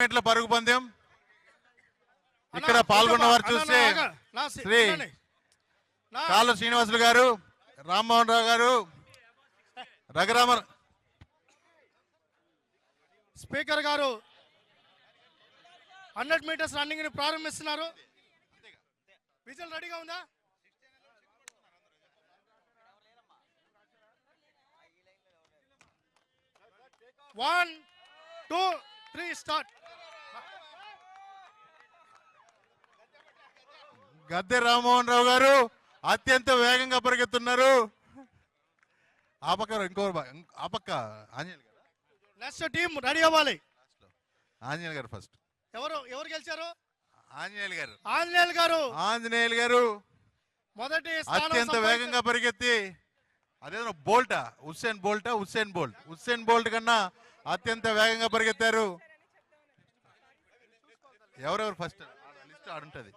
మీటర్ల పరుగు పందెం. ఇక్కడ పాల్గొన్న వారు చూస్తే శ్రీ కాళ్ళ శ్రీనివాసులు గారు రామ్మోహన్ రావు గారు రఘురామ స్పీకర్ గారు హండ్రెడ్ మీటర్స్ రన్నింగ్ని ప్రారంభిస్తున్నారు. విజువల్ రెడీగా ఉందా? One two three start. Gadde Rammohan Rao గారు అత్యంత వేగంగా పరిగెత్తున్నారు. ఆ పక్క ఇంకో ఆ పక్క ఆంజనేయులు గారు. నెక్స్ట్ టీం రెడీ అవ్వాలి. ఆంజనేయులు గారు ఫస్ట్ ఎవరు ఎవరు గెలిచారు? ఆంజనేయులు గారు. ఆంజనేయులు గారు. ఆంజనేయులు గారు. మొదటి అత్యంత. వేగంగా పరిగెత్తి అదేదో బోల్టా హుస్సేన్ బోల్టా హుస్సేన్ బోల్ట్. హుస్సేన్ బోల్ట్ కన్నా అత్యంత వేగంగా పరిగెత్తారు. ఎవరెవరు ఫస్ట్ లిస్ట్ ఆడుంటది.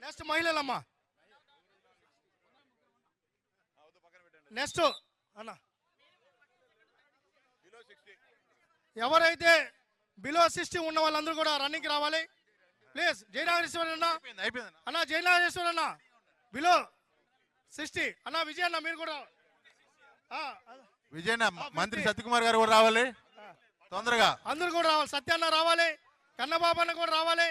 నెక్స్ట్ మహిళలమ్మా. నెక్స్ట్ అన్న. ఎవరైతే బిలో సిక్స్టీ ఉన్న వాళ్ళందరూ కూడా రన్నింగ్ రావాలి. ప్లీజ్ జయనాగేశ్వర అన్న. అన్న జయనాగేశ్వర అన్న. బిలో సిక్స్టీ అన్న. విజయ్ అన్న మీరు కూడా ఆ, విజయన మంత్రి సత్యకుమార్ గారు కూడా రావాలి. తొందరగా. అందరూ కూడా రావాలి. సత్యాన్న రావాలి. కన్నబాబు అన్న కూడా రావాలి.